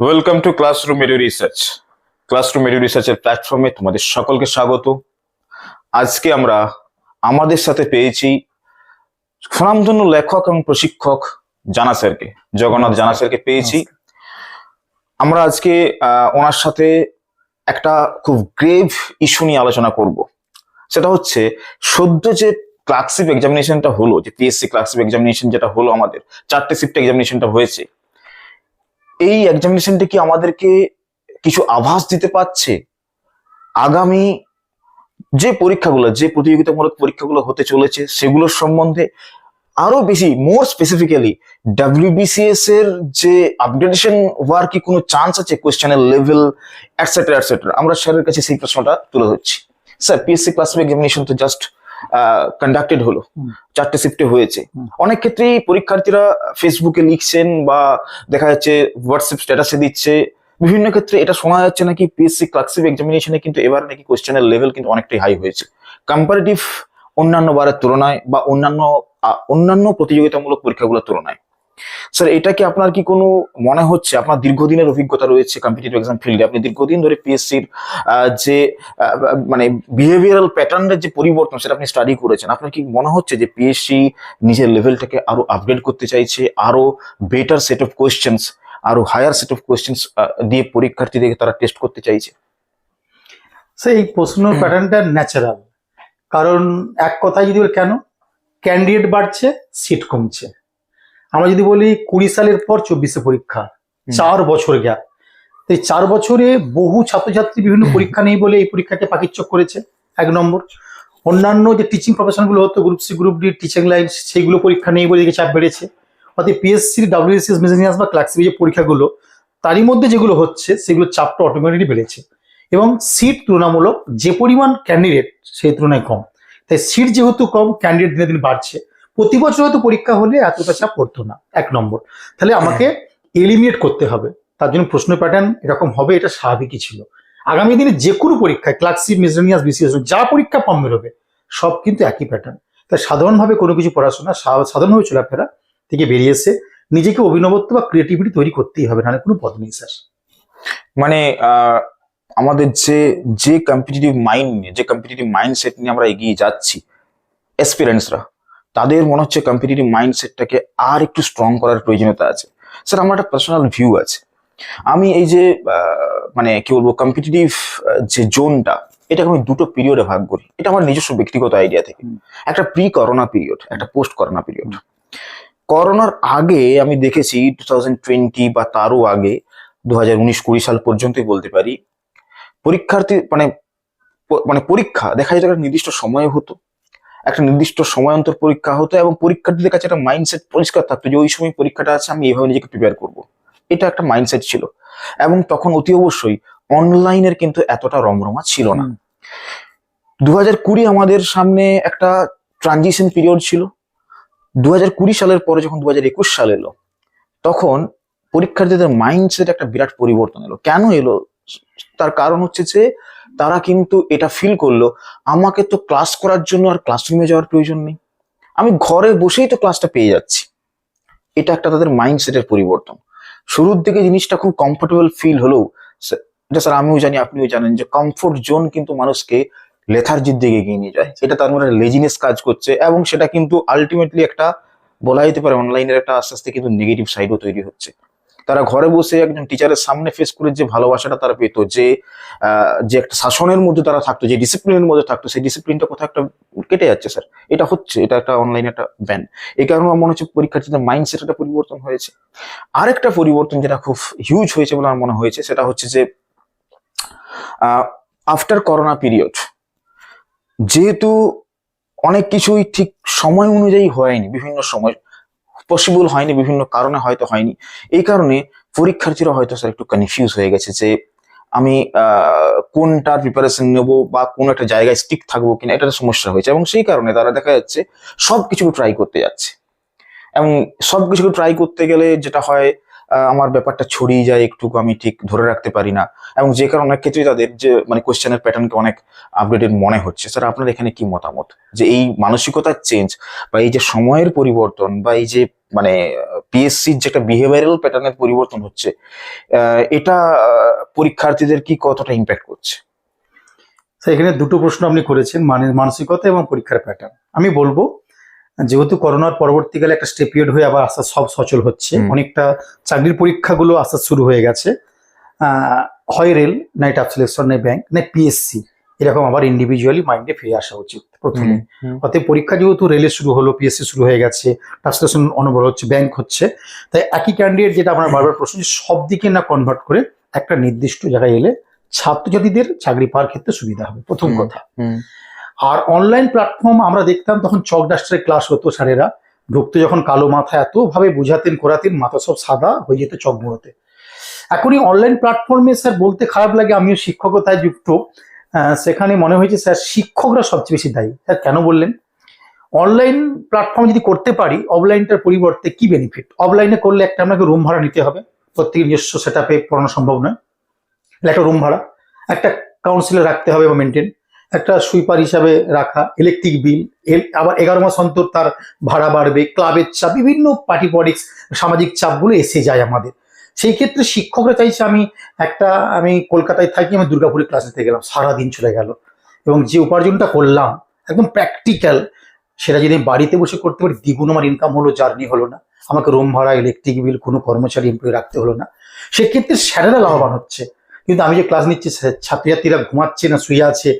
Welcome to Classroom Edu Research Classroom Edu রিসার্চের প্ল্যাটফর্মে তোমাদের সকলকে স্বাগত। আজকে আমরা আমাদের সাথে পেয়েছি সুনামধন্য লেখক এবং প্রশিক্ষক জানা স্যারকে, জগন্নাথ জানা স্যারকে পেয়েছি। আমরা আজকে ওনার সাথে একটা খুব গ্রেভ ইস্যু নিয়ে আলোচনা করব। সেটা হচ্ছে সদ্য যে ক্লার্কশিপ এক্সামিনেশনটা হলো, যে পিএসসি ক্লার্কশিপ এক্সামিনেশন যেটা হলো আমাদের, চারটে শিফট এক্সামিনেশনটা হয়েছে এই এক্সামিনেশনটা কি আমাদেরকে কিছু আভাস দিতে পারছে? আগামী যে পরীক্ষাগুলো, যে প্রতিযোগিতামূলক পরীক্ষাগুলো হতে চলেছে, সেগুলোর সম্বন্ধে আরও বেশি মোর স্পেসিফিক্যালি ডাব্লিউবিসিএস এর যে আপডেটেশন হওয়ার কি কোনো চান্স আছে? কোয়েশ্চেনের লেভেল এটসেট্রা এটসেট্রা আমরা স্যারের কাছে সেই প্রশ্নটা তুলে ধরছি। স্যার পিএসসি ক্লাস এক্সামিনেশন তো জাস্ট কন্ডাক্টেড হলো। চারটে শিফটে হয়েছে। অনেক ক্ষেত্রেই পরীক্ষার্থীরা ফেসবুকে লিখছেন বা দেখা যাচ্ছে হোয়াটসঅ্যাপ স্ট্যাটাসে দিচ্ছে। বিভিন্ন ক্ষেত্রে এটা শোনা যাচ্ছে নাকি পিএসসি ক্লার্কশিপ এক্সামিনেশনে কিন্তু এবার নাকি কোয়েশ্চেনের লেভেল কিন্তু অনেকটাই হাই হয়েছে। কম্পারেটিভ অন্যান্য বারের তুলনায় বা অন্যান্য অন্যান্য প্রতিযোগিতামূলক পরীক্ষাগুলোর তুলনায়। স্যার এটা কি আপনার কি কোনো মনে হচ্ছে? আপনার দীর্ঘদিনের অভিজ্ঞতা রয়েছে কম্পিটিটিভ এক্সাম ফিল্ডে আপনি দীর্ঘদিন ধরে পিএসসির যে মানে বিহেভিয়ারাল প্যাটার্নের যে পরিবর্তন সেটা আপনি স্টাডি করেছেন আপনার কি মনে হচ্ছে যে পিএসসি নিজের লেভেলটাকে আরও আপগ্রেড করতে চাইছে আরও বেটার সেট অফ কোয়েশ্চেন্স আরও হায়ার সেট অফ কোয়েশ্চেন্স দিয়ে পরীক্ষার্থীদেরকে তারা টেস্ট করতে চাইছে? সেই প্রশ্ন প্যাটার্নটা ন্যাচারাল কারণ এক কথায় যদি বলি কেন? ক্যান্ডিডেট বাড়ছে সিট কমছে। আমরা যদি বলি কুড়ি সালের পর চব্বিশে পরীক্ষা চার বছর গ্যাপ এই চার বছরে বহু ছাত্রছাত্রী বিভিন্ন পরীক্ষা নেই বলে এই পরীক্ষাকে পাকিচ্চক করেছে এক নম্বর। অন্যান্য যে টিচিং প্রফেশনগুলো হতো group C group D teaching line সেইগুলো পরীক্ষা নেই বলে চাপ বেড়েছে। অর্থাৎ পিএসসি ডাব্লিউএসএস মিজেনিয়াস বা ক্লাসিক যে পরীক্ষাগুলো তারই মধ্যে যেগুলো হচ্ছে সেগুলো চাপটা অটোমেটিকলি বেড়েছে। এবং সিট তুলনামূলক যে পরিমাণ ক্যান্ডিডেট সেই তুলনায় কম। তাই সিট যেহেতু কম ক্যান্ডিডেট দিনে দিন বাড়ছে। প্রতি বছর হয়তো পরীক্ষা হলে এতটা চাপ পড়তো না, এক নম্বর। তাহলে আমাকে এলিমিনেট করতে হবে। তার জন্য প্রশ্ন প্যাটার্ন এরকম হবে, এটা স্বাভাবিকই ছিল। আগামী দিনে যে কোনো পরীক্ষায় ক্লাসিক মিজনিয়াস বিসিএস যা পরীক্ষা কম বেরোবে, সব কিন্তু একই প্যাটার্ন তাই সাধারণভাবে কোনো কিছু পড়াশোনা সাধারণভাবে চলাফেরা থেকে বেরিয়ে এসে নিজেকে অভিনবত্ব বা ক্রিয়েটিভিটি তৈরি করতেই হবে, নাহলে কোনো পথ নেই, স্যার। মানে আমাদের যে যে কম্পিটিটিভ মাইন্ড নিয়ে, যে কম্পিটিটিভ মাইন্ডসেট নিয়ে আমরা এগিয়ে যাচ্ছি এক্সপিরিয়েন্সরা তাদের মনে হচ্ছে কম্পিটিটিভ মাইন্ডসেটটাকে আর একটু স্ট্রং করার প্রয়োজনীয়তা আছে। স্যার আমার একটা পার্সোনাল ভিউ আছে। আমি এই যে মানে কি বলব কম্পিটিটিভ যে জোনটা এটাকে আমি দুটো পিরিয়ডে ভাগ করি। এটা আমার নিজস্ব ব্যক্তিগত আইডিয়া থেকে। একটা প্রি করোনা পিরিয়ড একটা পোস্ট করোনা পিরিয়ড করোনার আগে আমি দেখেছি টু থাউজেন্ড টোয়েন্টি বা তারও আগে দু হাজার উনিশ কুড়ি সাল পর্যন্তই বলতে পারি পরীক্ষার্থী মানে মানে পরীক্ষা দেখা যেত একটা নির্দিষ্ট সময়ে হতো। একটা নির্দিষ্ট সময় অন্তর পরীক্ষা হতো এবং পরীক্ষার্থীদের কাছে একটা মাইন্ডসেট পরিষ্কার থাকতো যে ওই সময় পরীক্ষাটা আছে আমি এইভাবে নিজেকে প্রিপেয়ার করব। এটা একটা মাইন্ডসেট ছিল। এবং তখন অতি অবশ্যই অনলাইনের কিন্তু এতটা রমরমা ছিল না। দু হাজার কুড়ি আমাদের সামনে একটা ট্রানজিশন পিরিয়ড ছিল। দু হাজার কুড়ি সালের পরে যখন দু হাজার একুশ সাল এলো তখন পরীক্ষার্থীদের মাইন্ডসেট একটা বিরাট পরিবর্তন এলো। কেন এলো? তার কারণ হচ্ছে যে তারা কিন্তু এটা ফিল করল, আমাকে তো ক্লাস করার জন্য আর ক্লাসরুমে যাওয়ার প্রয়োজন নেই। আমি ঘরে বসেই তো ক্লাসটা পেয়ে যাচ্ছি। এটা একটা তাদের মাইন্ডসেটের পরিবর্তন। শুরুর দিকে জিনিসটা খুব কমফোর্টেবল ফিল হলেও এটা স্যার আমিও জানি, আপনিও জানেন যে কমফোর্ট জোন কিন্তু মানুষকে লেথার্জির দিকে এগিয়ে নিয়ে যায়। এটা তার মধ্যে লেজিনেস কাজ করছে এবং সেটা কিন্তু আলটিমেটলি একটা বলা যেতে পারে অনলাইনের একটা আস্তে আস্তে কিন্তু নেগেটিভ সাইডও তৈরি হচ্ছে। তারা ঘরে বসে একজন টিচারের সামনে ফেস করে যে ভালোবাসাটা তারা পেত, যে যে একটা শাসনের মধ্যে তারা থাকতো, যে ডিসিপ্লিনের মধ্যে থাকতো, সেই ডিসিপ্লিনটা কোথাও একটা কেটে যাচ্ছে স্যার এটা হচ্ছে, এটা একটা অনলাইনে একটা ব্যান এই কারণে আমার মনে হচ্ছে পরীক্ষার্থীদের মাইন্ডসেট একটা পরিবর্তন হয়েছে। আরেকটা পরিবর্তন যেটা খুব হিউজ হয়েছে বলে আমার মনে হয়েছে, সেটা হচ্ছে যে আফটার করোনা পিরিয়ড যেহেতু অনেক কিছুই ঠিক সময় অনুযায়ী হয়নি, বিভিন্ন সময় পসিবল হয়নি, বিভিন্ন কারণে হয়তো হয়নি। এই কারণে পরীক্ষার্থীরা হয়তো স্যার একটু কনফিউজ হয়ে গেছে যে আমি কোনটার প্রিপারেশন নেব বা কোন একটা জায়গায় স্টিক থাকব কিনা এটা সমস্যা হয়েছে। এবং সেই কারণে তারা দেখা যাচ্ছে সব কিছু ট্রাই করতে যাচ্ছে। এবং সব কিছু ট্রাই করতে গেলে যেটা হয় আমার ব্যাপারটা ছড়িয়ে যায় একটু আমি ঠিক ধরে রাখতে পারি না। এবং যে কারণে অনেক ক্ষেত্রেই তাদের যে মানে কোয়েশ্চেনের প্যাটার্নকে অনেক আপডেটেড মনে হচ্ছে। স্যার আপনার এখানে কি মতামত? যে এই মানসিকতার চেঞ্জ বা এই যে সময়ের পরিবর্তন বা এই যে মানে পিএসসির যে একটা বিহেভিয়ারাল প্যাটার্নের পরিবর্তন হচ্ছে এটা পরীক্ষার্থীদের কি কতটা ইম্প্যাক্ট করছে? এখানে দুটো প্রশ্ন আপনি করেছেন মানে মানসিকতা এবং পরীক্ষার প্যাটার্ন আমি বলব যেহেতু করোনার পরবর্তীকালে একটা স্টে পিরিয়ড হয়ে আবার আস্তে সব সচল হচ্ছে। অনেকটা চাকরির পরীক্ষাগুলো আস্তে শুরু হয়ে গেছে। আহ, হয় রেল নাই টাফ সিলেকশন নাই ব্যাংক নাই পিএসসি এরকম আবার ইন্ডিভিজুয়ালি মাইন্ডে ফিরে আসা উচিত প্রথমে। অতএব পরীক্ষা যেহেতু রেলে শুরু হলো পিএসসি শুরু হয়ে গেছে ট্রান্সলেশন অনবর হচ্ছে ব্যাংক হচ্ছে তাই একই ক্যান্ডিডেট যেটা আপনার বারবার প্রশ্ন সব দিকে না কনভার্ট করে একটা নির্দিষ্ট জায়গায় এলে ছাত্রছাত্রীদের চাকরি পাওয়ার ক্ষেত্রে সুবিধা হবে প্রথম কথা। আর অনলাইন প্ল্যাটফর্ম আমরা দেখতাম তখন চক ডাস্টারের ক্লাস হতো স্যারেরা ঢুকতে যখন কালো মাথা এত ভাবে বুঝাতেন করাতেন মাথা সব সাদা হয়ে যেত চক মুড়োতে এখনই অনলাইন প্ল্যাটফর্মে স্যার বলতে খারাপ লাগে আমিও শিক্ষকতায় যুক্ত। সেখানে মনে হয়েছে, স্যার, শিক্ষকরা সবচেয়ে বেশি দায়ী। স্যার, কেন বললেন? অনলাইন প্ল্যাটফর্ম যদি করতে পারি, অফলাইনটার পরিবর্তে কি বেনিফিট? অফলাইনে করলে একটা আপনাকে রুম ভাড়া নিতে হবে। প্রত্যেকের নিজস্ব সেট আপে পড়ানো সম্ভব নয়। একটা রুম ভাড়া, একটা কাউন্সিলর রাখতে হবে বা মেনটেন একটা সুইপার হিসাবে রাখা ইলেকট্রিক বিল আবার এগারো মাস অন্তর তার ভাড়া বাড়বে ক্লাবের চাপ, বিভিন্ন পার্টি পলিটিক্স সামাজিক চাপগুলো এসে যায় আমাদের। সেই ক্ষেত্রে শিক্ষকরা চাইছে আমি একটা, আমি কলকাতায় থাকি, আমি দুর্গাপুরে ক্লাস নিতে গেলাম, সারাদিন চলে গেল। এবং যে উপার্জনটা করলাম, একদম প্র্যাকটিক্যাল সেটা যদি বাড়িতে বসে করতে পারি, দ্বিগুণ আমার ইনকাম হলো জার্নি হলো না। আমাকে রুম ভাড়া ইলেকট্রিক বিল কোনো কর্মচারী এমপ্লয়ি রাখতে হলো না। সেক্ষেত্রে স্যারেরা লাভবান হচ্ছে। কিন্তু আমি যে ক্লাস নিচ্ছি ছাত্রছাত্রীরা ঘুমাচ্ছে না, শুয়ে আছে।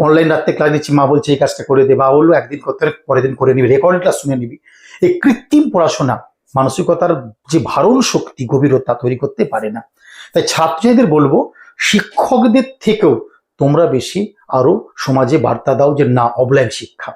অনলাইন রাত্রে ক্লাস নিচ্ছি, মা বলছে, এই কাজটা করে দে। বা বলল, একদিন করতে পরের দিন করে নিবি। রেকর্ডেড ক্লাস শুনে নিবি। এই কৃত্রিম পড়াশোনা মানসিকতার যে ভারণ শক্তি, গভীরতা তৈরি করতে পারে না। তাই ছাত্রছাত্রীদের বলব, শিক্ষকদের থেকেও তোমরা বেশি আরও সমাজে বার্তা দাও যে, না, অফলাইন শিক্ষা।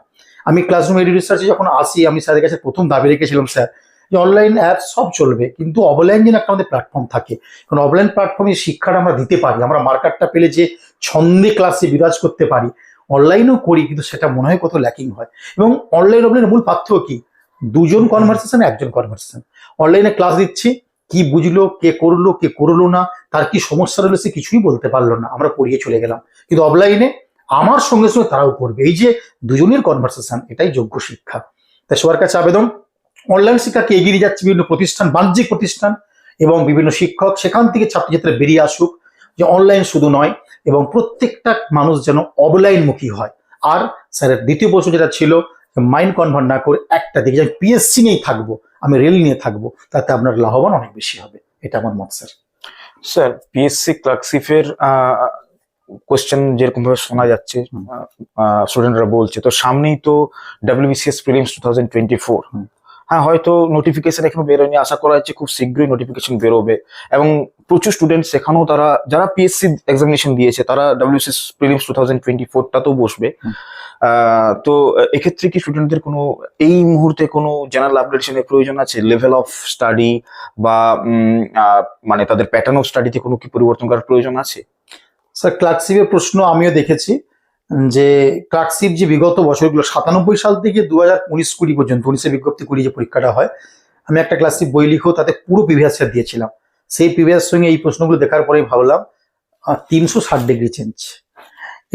আমি ক্লাসরুম এডি রিসার্চে যখন আসি, আমি স্যারের কাছে প্রথম দাবি রেখেছিলাম, স্যার, যে অনলাইন অ্যাপ সব চলবে, কিন্তু অফলাইন যেন একটা আমাদের প্ল্যাটফর্ম থাকে। কারণ অফলাইন প্ল্যাটফর্মে শিক্ষাটা আমরা দিতে পারি, আমরা মার্কারটা পেলে যে ছন্দে ক্লাসে বিরাজ করতে পারি। অনলাইনও করি, কিন্তু সেটা মনে হয় কত ল্যাকিং হয়। এবং অনলাইন, অফলাইনের মূল পার্থক্য কি? দুজন কনভারসেশন একজন কনভারসেশন অনলাইনে ক্লাস দিচ্ছি, কি বুঝলো, কে করল কে করল না, তার কি সমস্যা রইল সে কিছুই বলতে পারল না। আমরা পড়িয়ে চলে গেলাম। কিন্তু অফলাইনে আমার সঙ্গে সঙ্গে তারাও করবে এই যে দুজনের কনভারসেশন এটাই যোগ্য শিক্ষা। তাই সবার কাছে আবেদন অনলাইন শিক্ষাকে এগিয়ে যাচ্ছে? বিভিন্ন প্রতিষ্ঠান, বাণিজ্যিক প্রতিষ্ঠান এবং বিভিন্ন শিক্ষক, সেখান থেকে ছাত্রছাত্রীরা বেরিয়ে আসুক। যে অনলাইন শুধু নয়, এবং প্রত্যেকটা মানুষ যেন অফলাইনমুখী হয়। আর স্যারের দ্বিতীয় প্রশ্ন যেটা ছিল মাইন্ড কনভার্ট না করে একটা দিকে আমি পিএসসি নিয়েই থাকব আমি রেল নিয়ে থাকব তাতে আপনার লাভবান অনেক বেশি হবে। এটা আমার মত স্যার স্যার পিএসসি ক্লার্কশিপের কোশ্চেন যেরকম ভাবে শোনা যাচ্ছে স্টুডেন্টরা বলছে তো সামনেই তো WBCS prelims two thousand twenty four. হ্যাঁ হয়তো নোটিফিকেশন এখনও বেরোয়নি। আশা করা হচ্ছে খুব শীঘ্রই নোটিফিকেশন বেরোবে। এবং প্রচুর স্টুডেন্ট সেখানেও তারা যারা পিএসসি এক্সামিনেশন দিয়েছে তারা WCS prelims two thousand twenty ফোরটাতেও বসবে। তো এক্ষেত্রে কি স্টুডেন্টদের কোনো এই মুহূর্তে কোনো জেনারেল আপডেটেশনের প্রয়োজন আছে? লেভেল অফ স্টাডি বা মানে তাদের প্যাটার্ন অফ স্টাডিতে কোনো কি পরিবর্তন করার প্রয়োজন আছে? স্যার ক্লার্কশিপের প্রশ্ন আমিও দেখেছি। যে ক্লার্কশিপ যে বিগত বছরগুলো সাতানব্বই সাল থেকে দু হাজার উনিশ কুড়ি পর্যন্ত উনিশে বিজ্ঞপ্তি কুড়ি যে পরীক্ষাটা হয় আমি একটা ক্লার্কশিপ বই লিখো তাতে পুরো প্রিভিয়াস ইয়ার দিয়েছিলাম। সেই প্রিভিয়াস সঙ্গে এই প্রশ্নগুলো দেখার পরেই ভাবলাম তিনশো ষাট ডিগ্রি চেঞ্জ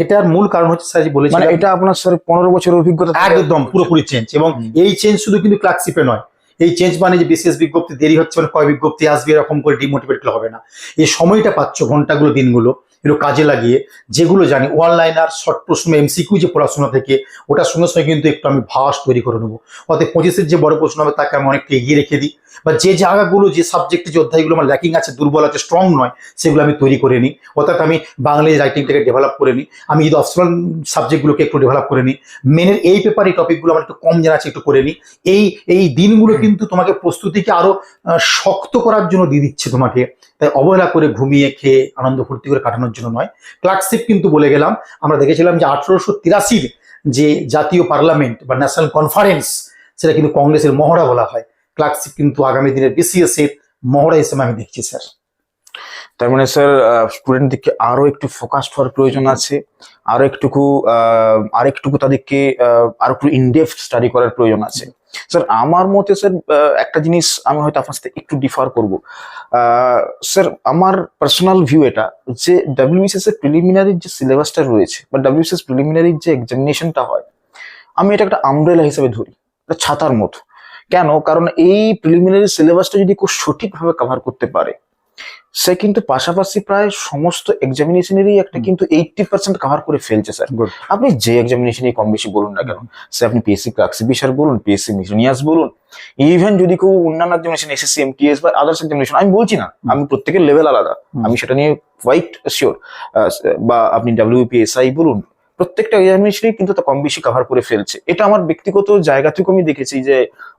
এটার মূল কারণ হচ্ছে স্যার যে মানে এটা আপনার স্যার পনেরো বছরের অভিজ্ঞতা একদম পুরোপুরি চেঞ্জ এবং এই চেঞ্জ শুধু কিন্তু ক্লার্কশিপে নয়। এই চেঞ্জ মানে যে বিশেষ বিজ্ঞপ্তি দেরি হচ্ছে মানে কয় বিজ্ঞপ্তি আসবে এরকম করে ডিমোটিভেট হবে না। এই সময়টা পাচ্ছ ঘন্টাগুলো দিনগুলো। এগুলো কাজে লাগিয়ে যেগুলো জানি অনলাইনার শর্ট প্রশ্ন এমসিকিউ যে পড়াশোনা থেকে ওটা সঙ্গে সঙ্গে কিন্তু একটু আমি ভাস তৈরি করে নেব। অর্থাৎ পঁচিশের যে বড় প্রশ্ন হবে, তাকে আমি অনেকটা এগিয়ে রেখে দিই। বা যে জায়গাগুলো যে সাবজেক্টে যে অধ্যায়গুলো আমার ল্যাকিং আছে দুর্বল আছে স্ট্রং নয় সেগুলো আমি তৈরি করে নিই। অর্থাৎ আমি বাংলা রাইটিংটাকে ডেভেলপ করে নিই আমি যদি অপশনাল সাবজেক্টগুলোকে একটু ডেভেলপ করে নিই মেনের এই পেপার এই টপিকগুলো আমার একটু কম জানা আছে একটু করে নিই। এই এই দিনগুলো কিন্তু তোমাকে প্রস্তুতিকে আরও আহ, শক্ত করার জন্য দিয়ে দিচ্ছে তোমাকে। তাই অবহেলা করে ঘুমিয়ে খেয়ে আনন্দ ফুর্তি করে কাটানোর জন্য নয়। ক্লার্কশিপ কিন্তু বলে গেলাম আমরা দেখেছিলাম যে আঠেরোশো তিরাশির যে জাতীয় পার্লামেন্ট বা ন্যাশনাল কনফারেন্স সেটা কিন্তু কংগ্রেসের মহড়া বলা হয়। ক্লার্কশিপ কিন্তু আগামী দিনের বিসিএস এর মহড়া হিসেবে আমি দেখছি, স্যার। তার মানে স্যার স্টুডেন্ট স্টুডেন্টদেরকে আরও একটু ফোকাসড হওয়ার প্রয়োজন আছে, আরও একটুকু আর একটুকু তাদেরকে আরও একটু ইনডেপথ স্টাডি করার প্রয়োজন আছে। স্যার, আমার মতে, স্যার একটা জিনিস আমি হয়তো আপনার সাথে একটু ডিফার করব। স্যার, আমার পার্সোনাল ভিউ এটা যে ডাব্লিউবিসিএস এর প্রিলিমিনারির যে সিলেবাসটা রয়েছে বা ডাব্লিউবিসিএস প্রিলিমিনারির যে এক্সামিনেশনটা হয়, আমি এটা একটা আমব্রেলা হিসেবে ধরি ছাতার মতো। কেন? কারণ এই প্রিলিমিনারি সিলেবাসটা যদি খুব সঠিকভাবে কভার করতে পারে সে কিন্তু পাশাপাশি প্রায় সমস্ত এক্সামিনেশনেরই একটা কিন্তু এইটটি পার্সেন্ট কভার করে ফেলছে স্যার আপনি যে এক্সামিনেশনে কম বেশি বলুন না কেন সে আপনি পিএসসি ক্লাক্সিবিশার বলুন পিএসসি মিশনিয়াস বলুন ইভেন যদি কেউ অন্যান্য এক্সামিনেশন এসএসসি এমটিএস বা আদার্স এক্সামিনেশন আমি বলছি না আমি প্রত্যেকের লেভেল আলাদা আমি সেটা নিয়ে হোয়াইট শিওর বা আপনি ডাব্লিউপিএসআই বলুন প্রত্যেকটা এক্সামিনেশনই কিন্তু তা কম বেশি কভার করে ফেলছে। এটা আমার ব্যক্তিগত জায়গা থেকে আমি দেখেছি যে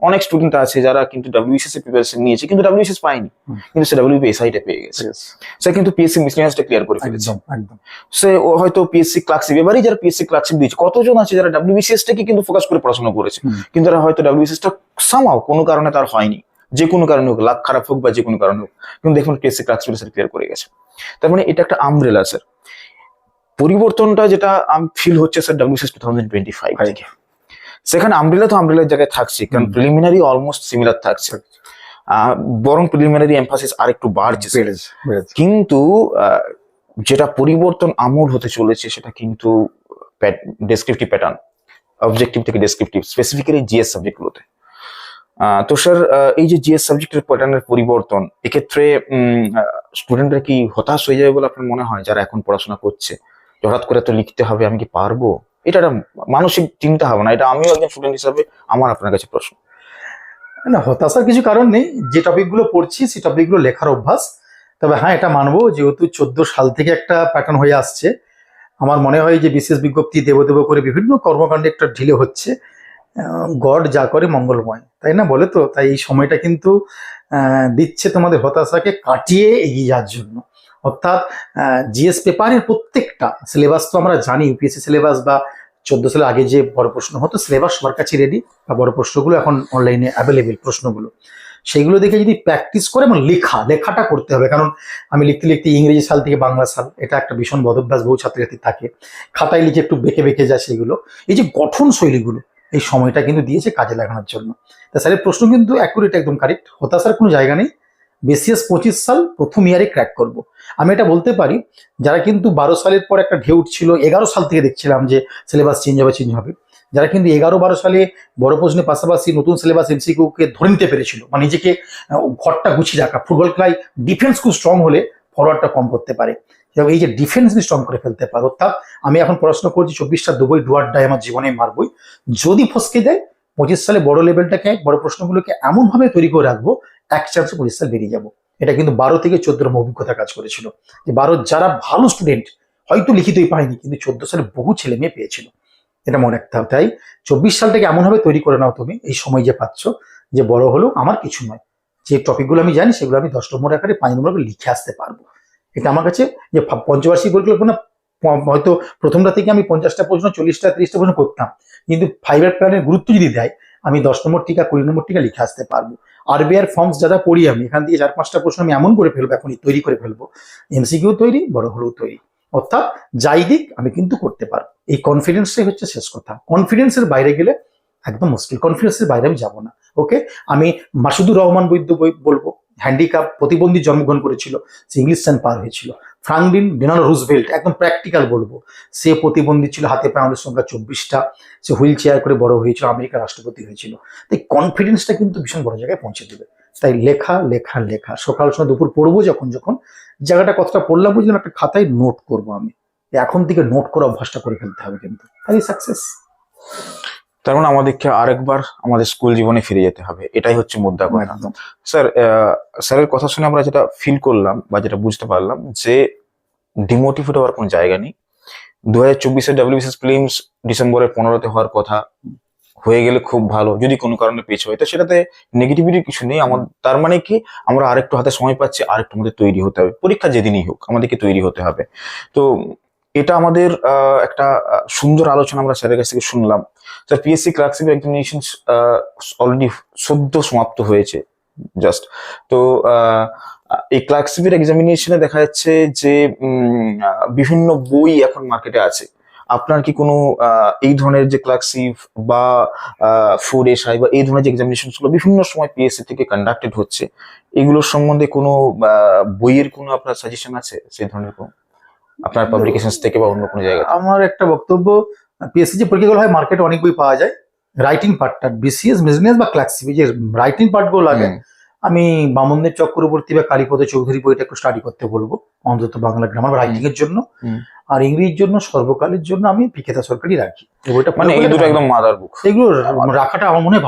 অনেক স্টুডেন্ট আছে যারা কিন্তু ডাব্লিউএসএস এর প্রিপারেশন নিয়েছে কিন্তু ডাব্লিউএসএস পায়নি। কিন্তু সে ডাব্লিউপিএসআইটা পেয়ে গেছে। সে কিন্তু পিএসসি মিসলিনিয়াসটা ক্লিয়ার করে ফেলেছে। সে হয়তো পিএসসি ক্লাসিক এবারই যারা পিএসসি ক্লাসিক দিয়েছে কতজন আছে যারা ডাব্লিউবিসিএস টাকে কিন্তু ফোকাস করে পড়াশোনা করেছে? কিন্তু তারা হয়তো ডাব্লিউবিসিএস টা সামাও কোনো কারণে তার হয়নি। যে কোনো কারণে হোক লাখ খারাপ হোক বা যে কোনো কারণে হোক। কিন্তু দেখুন পিএসসি ক্লাসিক ক্লিয়ার করে গেছে। তার মানে এটা একটা আমব্রেলা স্যার পরিবর্তনটা যেটা আমি ফিল হচ্ছে sir WBCS two thousand twenty five থেকে। সেখানে আমব্রেলা তো আমব্রেলার জায়গায় থাকছে কারণ প্রিলিমিনারি অলমোস্ট সিমিলার থাকছে। বরং প্রিলিমিনারি এমফাসিস আর একটু বাড়ছে কিন্তু যেটা পরিবর্তন আমূল হতে চলেছে সেটা কিন্তু ডেসক্রিপটিভ প্যাটার্ন অবজেক্টিভ থেকে ডেসক্রিপটিভ স্পেসিফিক্যালি জিএস সাবজেক্টগুলোতে তো স্যার এই যে জিএস সাবজেক্টের প্যাটার্নের পরিবর্তন এক্ষেত্রে স্টুডেন্টরা কি হতাশ হয়ে যাবে বলে আপনার মনে হয় যারা এখন পড়াশোনা করছে? হঠাৎ করে তো লিখতে হবে, আমি কি পারব? এটা একটা মানসিক চিন্তা ভাবনা এটা আমিও একজন স্টুডেন্ট হিসাবে আমার আপনার কাছে প্রশ্ন। না, হতাশার কিছু কারণ নেই, যে টপিকগুলো পড়ছি, সেই টপিকগুলো লেখার অভ্যাস। তবে হ্যাঁ এটা মানবো, যেহেতু চোদ্দ সাল থেকে একটা প্যাটার্ন হয়ে আসছে, আমার মনে হয় যে বিশেষ বিজ্ঞপ্তি দেব দেব করে বিভিন্ন কর্মকাণ্ডে একটা ঢিলে হচ্ছে। গড যা করে মঙ্গলময়, তাই না বলে তো? তাই এই সময়টা কিন্তু দিচ্ছে তোমাদের হতাশাকে কাটিয়ে এগিয়ে যাওয়ার জন্য। অর্থাৎ জিএস পেপারের প্রত্যেকটা সিলেবাস তো আমরা জানি ইউপিএসসি সিলেবাস বা চোদ্দ সালের আগে যে বড় প্রশ্ন হতো সিলেবাস সবার কাছে রেডি বা বড় প্রশ্নগুলো এখন অনলাইনে অ্যাভেলেবেল প্রশ্নগুলো। সেইগুলো দেখে যদি প্র্যাকটিস করে এবং লেখা, লেখাটা করতে হবে। কারণ আমি লিখতে লিখতে ইংরেজি সাল থেকে বাংলা সাল, এটা একটা ভীষণ বদভ্যাস, বহু ছাত্রছাত্রী থাকে। খাতায় লিখে একটু বেঁকে বেঁকে যায় সেগুলো। এই যে গঠন শৈলীগুলো, এই সময়টা কিন্তু দিয়েছে কাজে লাগানোর জন্য। তা স্যারের প্রশ্ন কিন্তু অ্যাকুরেট একদম কারেক্ট হতাশার কোনো জায়গা নেই। বিসিএস পঁচিশ সাল প্রথম ইয়ারে ক্র্যাক করব। আমি এটা বলতে পারি, যারা কিন্তু বারো সালের পর একটা ঢেউ উঠছিল, এগারো সাল থেকে দেখছিলাম যে সিলেবাস চেঞ্জ হবে চেঞ্জ হবে। যারা কিন্তু এগারো বারো সালে বড় প্রশ্নের পাশাপাশি নতুন সিলেবাস এমসিকিউ কে ধরে নিতে পেরেছিল মানে নিজেকে ঘরটা গুছিয়ে রাখা ফুটবল খেলায় ডিফেন্স খুব স্ট্রং হলে ফরওয়ার্ডটা কম করতে পারে। এবং এই যে ডিফেন্স স্ট্রং করে ফেলতে পারে, অর্থাৎ আমি এখন পড়াশোনা করছি চব্বিশটা দুবই ডুয়ার ডাই আমার জীবনে মারবই। যদি ফসকে দেয়, পঁচিশ সালে বড় লেভেলটাকে বড় প্রশ্নগুলোকে এমনভাবে তৈরি করে রাখব এক চান্সে পঁচিশ বেরিয়ে যাব। এটা কিন্তু বারো থেকে চোদ্দোর অভিজ্ঞতা কাজ করেছিল। যে বারো যারা ভালো স্টুডেন্ট হয়তো লিখিতই পায়নি, কিন্তু চোদ্দ সালে বহু ছেলে মেয়ে পেয়েছিল। এটা মনে রাখতে হবে। তাই চব্বিশ সালটাকে এমনভাবে তৈরি করে নাও তুমি, এই সময় যে পাচ্ছ, যে বড় হলেও আমার কিছু নয়। যে টপিকগুলো আমি জানি, সেগুলো আমি দশ নম্বর আকারে, পাঁচ নম্বর লিখে আসতে পারব। এটা আমার কাছে যে পঞ্চবার্ষিক পরিকল্পনা হয়তো প্রথমটা থেকে আমি পঞ্চাশটা প্রশ্ন চল্লিশটা, ত্রিশটা প্রশ্ন করতাম। কিন্তু ফাইভের প্ল্যানের গুরুত্ব যদি দেয়, আমি দশ নম্বর টিকা, কুড়ি নম্বর টিকা লিখে আসতে পারব। আরবিআর ফর্মস যারা পড়ি আমি, এখান থেকে চার পাঁচটা প্রশ্ন আমি এমন করে ফেলব, এখনই তৈরি করে ফেলব। এমসিকিউ তৈরি, বড় হলেও তৈরি। অর্থাৎ যাই দিক, আমি কিন্তু করতে পারব। এই কনফিডেন্সটাই হচ্ছে শেষ কথা। কনফিডেন্সের বাইরে গেলে একদম মুশকিল। কনফিডেন্সের বাইরে আমি যাব না। ওকে আমি মাসুদুর রহমান বৈদ্য বলব। হ্যান্ডিক্যাপ প্রতিবন্ধী জন্মগ্রহণ করেছিল। সে ইংলিশ স্ট্যান্ড পার হয়েছিল। ফ্রাঙ্কলিন ডেনাল রুজভেল্ট একদম প্র্যাকটিক্যাল বলব। সে প্রতিবন্ধী ছিল, হাতে পায়ে আমাদের সংখ্যা চব্বিশটা। সে হুইল চেয়ার করে বড় হয়েছিল, আমেরিকার রাষ্ট্রপতি হয়েছিল। তাই কনফিডেন্সটা কিন্তু ভীষণ বড় জায়গায় পৌঁছে দেবে। তাই লেখা লেখা লেখা। সকাল সময় দুপুর পড়ব যখন যখন জায়গাটা কতটা পড়লাম বুঝলাম একটা খাতায় নোট করব আমি। এখন থেকে নোট করা অভ্যাসটা করে ফেলতে হবে কিন্তু। তাই সাকসেস তার মানে আমাদেরকে আরেকবার আমাদের স্কুল জীবনে ফিরে যেতে হবে। এটাই হচ্ছে মুদ্রা কথা। স্যার স্যারের কথা শুনে আমরা যেটা ফিল করলাম বা যেটা বুঝতে পারলাম যে ডিমোটিভেট হওয়ার কোনো জায়গা নেই। দু হাজার চব্বিশে ডাব্লিউবিসিএস ফিল্মস ডিসেম্বরের পনেরোতে হওয়ার কথা হয়ে গেলে খুব ভালো যদি কোনো কারণে পেছ হয়। তো সেটাতে নেগেটিভিটি কিছু নেই। আমার তার মানে কি আমরা আরেকটু হাতে সময় পাচ্ছি আরেকটু আমাদের তৈরি হতে হবে। পরীক্ষা যেদিনই হোক আমাদেরকে তৈরি হতে হবে। তো এটা আমাদের একটা সুন্দর আলোচনা আমরা স্যারের কাছ থেকে শুনলাম। Sir PSC clerkship examination already সদ্য সমাপ্ত হয়েছে জাস্ট তো এই ক্লার্কশিপের এক্সামিনেশনে দেখা যাচ্ছে যে বিভিন্ন বই এখন মার্কেটে আছে। আপনার কি কোনো এই ধরনের যে ক্লার্কশিপ বা ফুড এসআই বা এই ধরনের যে এক্সামিনেশনগুলো বিভিন্ন সময় পিএসসি থেকে কন্ডাক্টেড হচ্ছে, এগুলোর সম্বন্ধে কোনো বইয়ের কোনো আপনার সাজেশন আছে? সেই ধরনের কোনো? আপনার পাবলিকেশন থেকে বা অন্য কোনো জায়গা আমার একটা বক্তব্য পিএসসি যে পরীক্ষাগুলো হয় মার্কেটে অনেক বই পাওয়া যায়। রাইটিং পার্টটা বিসিএস বিজনেস বা ক্লাসিক যে রাইটিং পার্টগুলো লাগে আমি বামনদের চক্রবর্তী বা কালীপদ চৌধুরী বইটা একটু স্টাডি করতে বলব অন্তত বাংলা গ্রামার রাইটিং এর জন্য। আর ইংরেজির জন্য সর্বকালের জন্য আমি পিকেতা সরকারি রাখি। বইটা মানে এই দুটো একদম মাদার বুক এগুলো রাখাটা আমার মনে হয়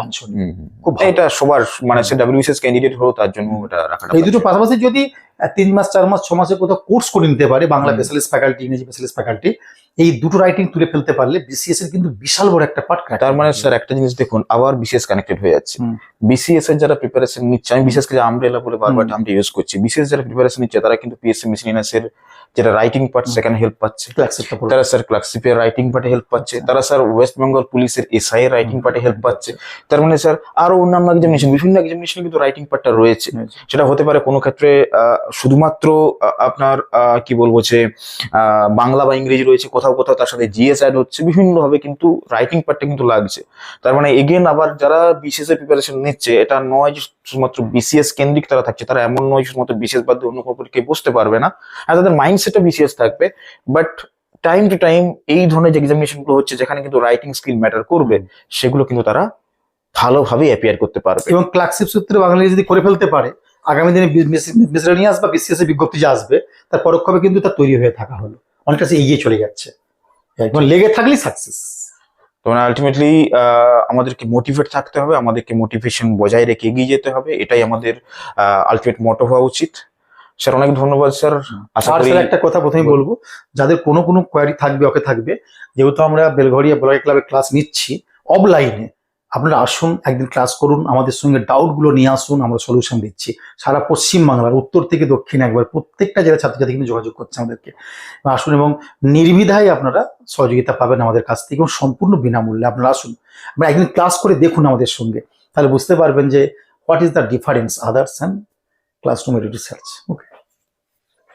খুব এটা সবার মানে সে ডাব্লিউবিসিএস ক্যান্ডিডেট হলো তার জন্য এটা রাখাটা এই দুটো পাশাপাশি যদি তিন মাস চার মাস ছ মাসে কোথাও কোর্স করে নিতে পারে বাংলা। স্পেশালিস্ট ফ্যাকাল্টি ইংরেজি স্পেশালিস্ট ফ্যাকাল্টি এই দুটো রাইটিং তুলে ফেলতে পারলে বিসিএস এর কিন্তু বিশাল বড় একটা পার্ট তার মানে স্যার একটা জিনিস দেখুন আবার বিসিএস কানেক্টেড হয়ে যাচ্ছে। বিসিএস এর যারা প্রিপারেশন নিচ্ছে আমি বিশেষ করে আমব্রেলা বলে বারবার। টার্মটা ইউজ করছি বিসিএস যারা প্রিপারেশন নিচ্ছে তারা কিন্তু পিএসসি মিসলিনাস এর যেটা রাইটিং পার্ট সেখানে হেল্প পাচ্ছে। তারা স্যার ক্লাসিপের রাইটিং পার্টে হেল্প পাচ্ছে আচ্ছা। তারা স্যার ওয়েস্ট বেঙ্গল পুলিশের এসআই এর রাইটিং পার্টে হেল্প পাচ্ছে তার মানে স্যার আরও অন্যান্য এক্সামিনেশন বিভিন্ন এক্সামিনেশন কিন্তু রাইটিং পার্টটা রয়েছে সেটা হতে পারে কোনো ক্ষেত্রে আহ, শুধুমাত্র আপনার কি বলব যে বাংলা বা ইংরেজি রয়েছে, কোথাও কোথাও তার সাথে জিএস অ্যাড হচ্ছে, বিভিন্নভাবে কিন্তু রাইটিং পার্টটা কিন্তু লাগছে। তার মানে এগেন আবার যারা বিসিএস এর প্রিপারেশন নিচ্ছে, এটা নয় যে শুধুমাত্র বিসিএস কেন্দ্রিক তারা থাকছে, তারা এমন নয় শুধুমাত্র বিসিএস বাদ দিয়ে অন্য পরীক্ষায় বসতে পারবে না। আর তাদের মাইন্ডসেটটা বিসিএস থাকবে বাট টাইম টু টাইম এই ধরনের যে এক্সামিনেশনগুলো হচ্ছে, যেখানে কিন্তু রাইটিং স্কিল ম্যাটার করবে, সেগুলো কিন্তু তারা ভালোভাবে অ্যাপিয়ার করতে পারবে। এবং ক্লাসিপ সূত্রে বাংলা যদি করে ফেলতে পারে আগামী দিনে মিসলেনিয়াস বা বিসিএস এর বিজ্ঞপ্তি যে আসবে তার পরোক্ষভাবে কিন্তু তার তৈরি হয়ে থাকা হলো। অনেকটা সে এগিয়ে চলে যাচ্ছে। একদম লেগে থাকলেই সাকসেস তো মানে আলটিমেটলি আমাদেরকে মোটিভেট থাকতে হবে আমাদেরকে মোটিভেশন বজায় রেখে এগিয়ে যেতে হবে এটাই আমাদের আলটিমেট মোটো হওয়া উচিত। স্যার অনেক ধন্যবাদ স্যার। আশা করি একটা কথা প্রথমে বলব যাদের কোনো কোনো কোয়ারি থাকবে ওকে থাকবে যেহেতু আমরা বেলঘরিয়া ব্লক ক্লাবে ক্লাস নিচ্ছি অফলাইনে আপনারা আসুন, একদিন ক্লাস করুন, আমাদের সঙ্গে ডাউটগুলো নিয়ে আসুন, আমরা সলিউশন দিচ্ছি। সারা পশ্চিম বাংলার উত্তর থেকে দক্ষিণ একবার প্রত্যেকটা জেলা ছাত্রছাত্রী কিন্তু যোগাযোগ করছে আমাদেরকে। আসুন এবং নির্বিধায় আপনারা সহযোগিতা পাবেন আমাদের কাছ থেকে এবং সম্পূর্ণ বিনামূল্যে আপনারা আসুন। আমরা একদিন ক্লাস করে দেখুন আমাদের সঙ্গে। তাহলে বুঝতে পারবেন যে what is the difference others and Classroom Research okay